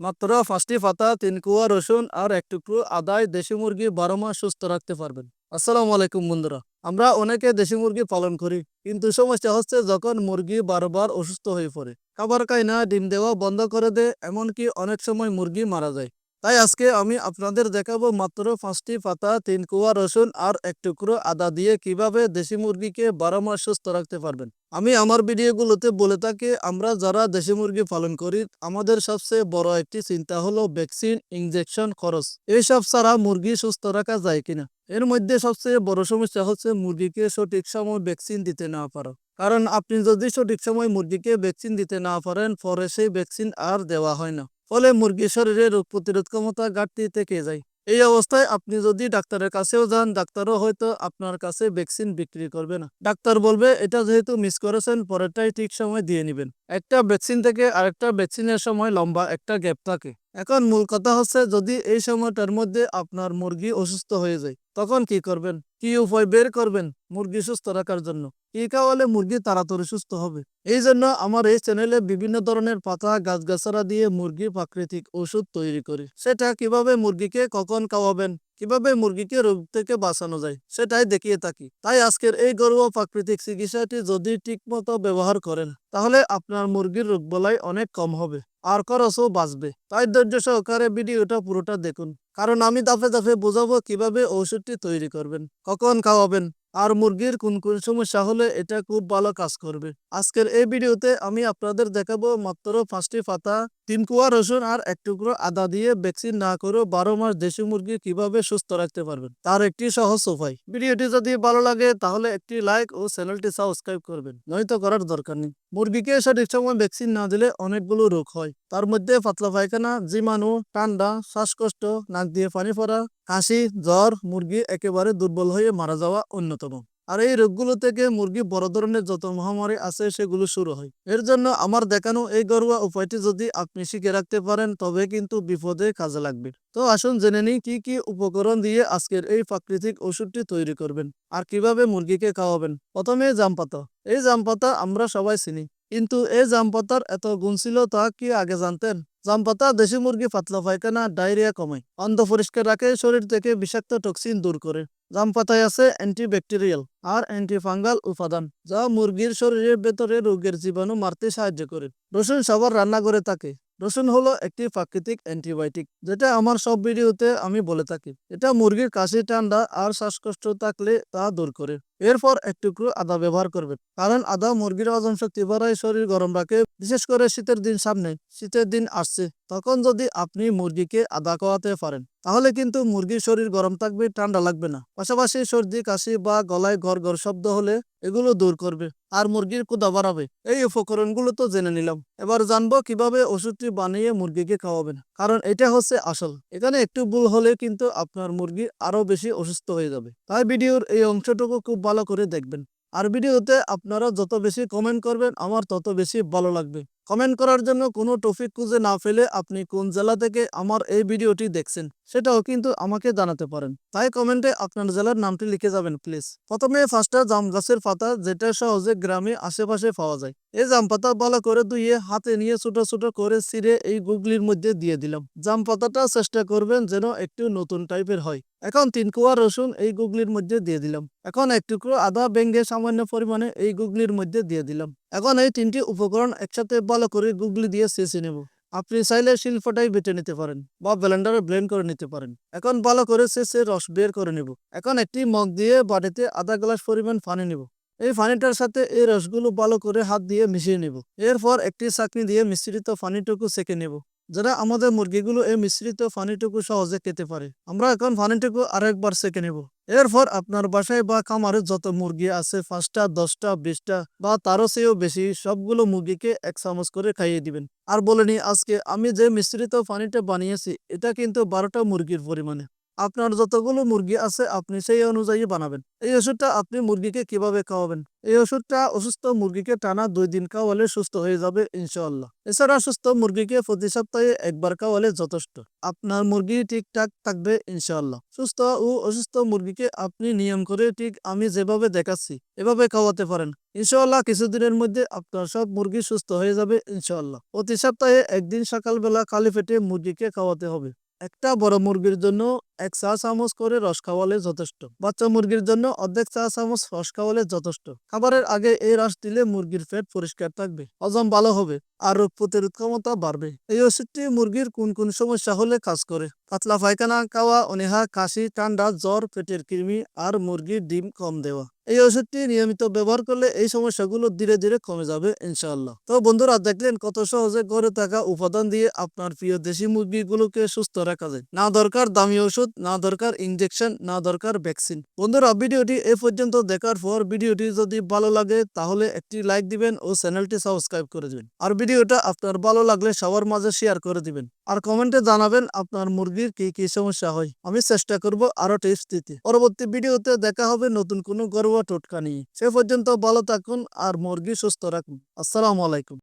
মাত্র পাঁচটি পাতা, তিন কুয়া রসুন আর এক টুকরো আদায় দেশি মুরগি বারো মাস সুস্থ রাখতে পারবেন। আসসালামু আলাইকুম বন্ধুরা, আমরা অনেকে দেশি মুরগি পালন করি, কিন্তু সমস্যা হচ্ছে যখন মুরগি বারবার অসুস্থ হয়ে পড়ে। খাবার খায় না, ডিম দেওয়া বন্ধ করে দেয়, এমনকি অনেক সময় মুরগি মারা যায়। তাই আজকে আমি আপনাদের দেখাবো মাত্র পাঁচটি পাতা, তিন কুয়া রসুন আর এক টুকরো আদা দিয়ে কীভাবে দেশি মুরগিকে বারো মাস সুস্থ রাখতে পারবেন। আমি আমার ভিডিওগুলোতে বলে থাকি, আমরা যারা দেশি মুরগি পালন করি, আমাদের সবচেয়ে বড় একটি চিন্তা হলো ভ্যাকসিন, ইনজেকশন খরচ। এইসব ছাড়া মুরগি সুস্থ রাখা যায় কিনা? এর মধ্যে সবচেয়ে বড় সমস্যা হচ্ছে মুরগিকে সঠিক সময় ভ্যাকসিন দিতে না পারা। কারণ আপনি যদি সঠিক সময় মুরগিকে ভ্যাকসিন দিতে না পারেন, পরে সেই ভ্যাকসিন আর দেওয়া হয় না। ফলে মুরগির শরীরে রোগ প্রতিরোধ ক্ষমতা ঘাটতি থেকে যায়। এই অবস্থায় আপনি যদি ডাক্তারের কাছেও যান, ডাক্তারও হয়তো আপনার কাছে ভ্যাকসিন বিক্রি করবে না। ডাক্তার বলবে, এটা যেহেতু মিস করেছেন, পরেরটাই ঠিক সময় দিয়ে নেবেন। একটা ভ্যাকসিন থেকে আরেকটা ভ্যাকসিনের সময় লম্বা একটা গ্যাপ থাকে। এখন মূল কথা হচ্ছে, যদি এই সময়টার মধ্যে আপনার মুরগি অসুস্থ হয়ে যায়, তখন কি করবেন? কি উপায় বের করবেন মুরগি সুস্থ রাখার জন্য? কি খাওয়ালে মুরগি তাড়াতাড়ি সুস্থ হবে। এই জন্য আমার এই চ্যানেলে বিভিন্ন ধরনের পাতা, গাছগাছাড়া দিয়ে মুরগির প্রাকৃতিক ওষুধ তৈরি করি। সেটা কীভাবে মুরগিকে কখন খাওয়াবেন, কীভাবে মুরগিকে রোগ থেকে বাঁচানো যায়, সেটাই দেখিয়ে থাকি। তাই আজকের এই ঘরোয়া প্রাকৃতিক চিকিৎসাটি যদি ঠিকমতো ব্যবহার করেন, তাহলে আপনার মুরগির রোগ বলাই অনেক কম হবে, আর খরচও বাঁচবে। তাই ধৈর্য সহকারে ভিডিওটা পুরোটা দেখুন, কারণ আমি দাফে দাফে বোঝাবো কীভাবে ঔষধটি তৈরি করবেন, কখন খাওয়াবেন আর মুরগির কোন কোন সমস্যা হলে এটা খুব ভালো কাজ করবে। আজকের এই ভিডিওতে আমি আপনাদের দেখাবো মাত্র পাঁচটি পাতা, তিন কুয়া রসুন আর এক টুকরো আদা দিয়ে ভ্যাকসিন না করেও বারো মাস দেশি মুরগি কীভাবে সুস্থ রাখতে পারবেন, তার একটি সহজ উপায়। ভিডিওটি যদি ভালো লাগে তাহলে একটি লাইক ও চ্যানেলটি সাবস্ক্রাইব করবেন, নয়তো করার দরকার নেই। মুরগিকে সঠিক সময় ভ্যাকসিন না দিলে অনেকগুলো রোগ হয়, তার মধ্যে পাতলা পায়খানা, জীবাণু, ঠান্ডা, শ্বাসকষ্ট, নাক দিয়ে পানি পড়া, কাশি, জ্বর, মুরগি একেবারে দুর্বল হয়ে মারা যাওয়া অন্যতম। আর এই রোগগুলো থেকে মুরগি বড় ধরনের যত মহামারী আছে, সেগুলো শুরু হয়। এর জন্য আমার দেখানো এই ঘরোয়া উপায়টি যদি আপনি শিখে রাখতে পারেন, তবে কিন্তু বিপদে কাজে লাগবে। তো আসুন জেনে নিই কি কি উপকরণ দিয়ে আজকের এই প্রাকৃতিক ওষুধটি তৈরি করবেন আর কীভাবে মুরগিকে খাওয়াবেন। প্রথমে জাম পাতা। এই জাম পাতা আমরা সবাই চিনি। কিন্তু এই জাম পাতার এত গুণ ছিল তা কি আগে জানতেন? জাম পাতা দেশি মুরগি পাতলা পায়খানা, ডায়রিয়া কমায়। অন্ধ পরিষ্কার রাখে, শরীর থেকে বিষাক্ত টক্সিন দূর করে। জাম পাতায় আছে অ্যান্টিব্যাকটেরিয়াল আর অ্যান্টিফাঙ্গাল উপাদান, যা মুরগির শরীরের ভেতরে রোগের জীবাণু মারতে সাহায্য করে। রসুন সবার রান্না করে থাকে। রসুন হলো একটি প্রাকৃতিক অ্যান্টিবায়োটিক যেটা আমার সব ভিডিওতে আমি বলে থাকি। এটা মুরগির কাশি, ঠান্ডা আর শ্বাসকষ্ট থাকলে তা দূর করে। এরপর এক টুকরো আদা ব্যবহার করবেন। কারণ আদা মুরগির হজম শক্তি বাড়ায়, শরীর গরম রাখে বিশেষ করে শীতের দিন সামনে, শীতের দিন আসছে, তখন যদি আপনি মুরগিকে আদা খাওয়াতে পারেন, তাহলে কিন্তু মুরগির শরীর গরম থাকবে, ঠান্ডা লাগবে না। পাশাপাশি সর্দি, কাশি বা গলায় ঘর ঘর শব্দ হলে এগুলো দূর করবে আর মুরগির কুদা বাড়াবে। এই উপকরণগুলো তো জেনে নিলাম। এবার জানব কীভাবে ওষুধটি বানিয়ে মুরগিকে খাওয়াবেন, কারণ এটা হচ্ছে আসল। এখানে একটু ভুল হলে কিন্তু আপনার মুরগি আরও বেশি অসুস্থ হয়ে যাবে। তাই ভিডিওর এই অংশটুকু খুব ভালো করে দেখবেন। আর ভিডিওতে আপনারা যত বেশি কমেন্ট করবেন, আমার তত বেশি ভালো লাগবে। কমেন্ট করার জন্য কোনো টপিক খুঁজে না ফেলে আপনি কোন জেলা থেকে আমার এই ভিডিওটি দেখছেন। সেটাও কিন্তু আমাকে জানাতে পারেন। তাই কমেন্টে আপনার জেলার নামটি লিখে যাবেন প্লিজ প্রথমে ফার্স্টটা জাম গাছের পাতা, যেটা সহজে গ্রামে আশেপাশে পাওয়া যায়। এই জাম পাতা ভালো করে ধুয়ে হাতে নিয়ে ছোট ছোট করে ছিঁড়ে এই গুগলির মধ্যে দিয়ে দিলাম। জাম পাতাটা চেষ্টা করবেন যেন একটু নতুন টাইপের হয়। এখন তিন কুয়া রসুন এই গুগলির মধ্যে দিয়ে দিলাম। এখন এক টুকরো আদা বেঙ্গে সামান্য পরিমাণে এই গুগলির মধ্যে দিয়ে দিলাম। এখন এই তিনটি উপকরণ একসাথে ভালো করে গুগলি দিয়ে চেঁচে নেব। আপনি চাইলে শিল্পটাই বেটে নিতে পারেন বা ব্লেন্ডারে ব্লেন্ড করে নিতে পারেন। এখন ভালো করে সে রস বের করে নেব। এখন একটি মগ দিয়ে বাটিতে আধা গ্লাস পরিমাণ পানি নেব। এই পানিটার সাথে এই রসগুলো ভালো করে হাত দিয়ে মিশিয়ে নেব। এরপর একটি চাকনি দিয়ে মিশ্রিত পানিটুকু সেঁকে নেব। যারা আমাদের মুরগিগুলো এই মিশ্রিত পানিটুকু সহজে খেতে পারে। আমরা এখন পানিটুকু আরেকবার সেকে নেব। এরপর আপনার বাসায় বা খামারে যত মুরগি আছে, পাঁচটা, দশটা, বিশটা বা তারও চেয়েও বেশি সবগুলো মুরগিকে এক চামচ করে খাইয়ে দিবেন। আর বলেনি আজকে আমি যে মিশ্রিত পানিটা বানিয়েছি, এটা কিন্তু বারোটা মুরগির পরিমাণে। আপনার যতগুলো মুরগি আছে, আপনি সেই অনুযায়ী বানাবেন। এই ওষুধটা আপনি মুরগিকে কীভাবে খাওয়াবেন? এই ওষুধটা অসুস্থ মুরগিকে টানা দুই দিন খাওয়ালে সুস্থ হয়ে যাবে, ইনশাআল্লাহ। এছাড়া সুস্থ মুরগিকে প্রতি সপ্তাহে একবার খাওয়ালে যথেষ্ট। আপনার মুরগি ঠিকঠাক থাকবে, ইনশাআল্লাহ। সুস্থ ও অসুস্থ মুরগিকে আপনি নিয়ম করে, ঠিক আমি যেভাবে দেখাচ্ছি, এভাবে খাওয়াতে পারেন। ইনশাআল্লাহ কিছুদিনের মধ্যে আপনার সব মুরগি সুস্থ হয়ে যাবে, ইনশাআল্লাহ। প্রতি সপ্তাহে একদিন সকালবেলা খালি পেটে মুরগিকে খাওয়াতে হবে। একটা বড় মুরগির জন্য এক চা চামচ করে রস খাওয়ালে যথেষ্ট। বাচ্চা মুরগির জন্য অর্ধেক চা চামচ রস খাওয়ালে যথেষ্ট। খাবারের আগে এই রস দিলে মুরগির পেট পরিষ্কার থাকবে, হজম ভালো হবে আর রোগ প্রতিরোধ ক্ষমতা বাড়বে। এই ওষুধটি মুরগির কোন কোন সমস্যা হলে কাজ করে? পাতলা পায়খানা খাওয়া অনীহা, কাশি, ঠান্ডা, জ্বর, পেটের কৃমি আর মুরগির ডিম কম দেওয়া। এই ওষুধটি নিয়মিত ব্যবহার করলে এই সমস্যাগুলো ধীরে ধীরে কমে যাবে, ইনশাআল্লাহ। তো বন্ধুরা, দেখলেন কত সহজে ঘরে থাকা উপাদান দিয়ে আপনার প্রিয় দেশি মুরগিগুলোকে সুস্থ রাখা যায়। না দরকার দামি ওষুধ না দরকার ইঞ্জেকশন না দরকার ভ্যাকসিন বন্ধুরা, ভিডিওটি এ পর্যন্ত দেখার পর ভিডিওটি যদি ভালো লাগে, তাহলে একটি লাইক দিবেন ও চ্যানেলটি সাবস্ক্রাইব করে দিবেন। আর ভিডিওটা আপনার ভালো লাগলে সবার মাঝে শেয়ার করে দিবেন। আর কমেন্টে জানাবেন আপনার মুরগির কি কি সমস্যা হয়। আমি চেষ্টা করব আরও টিপস দিতে। পরবর্তী ভিডিওতে দেখা হবে নতুন কোনো গর্ব টোটকা নিয়ে। সে পর্যন্ত ভালো থাকুন আর মুরগি সুস্থ রাখুন। আসসালামু আলাইকুম।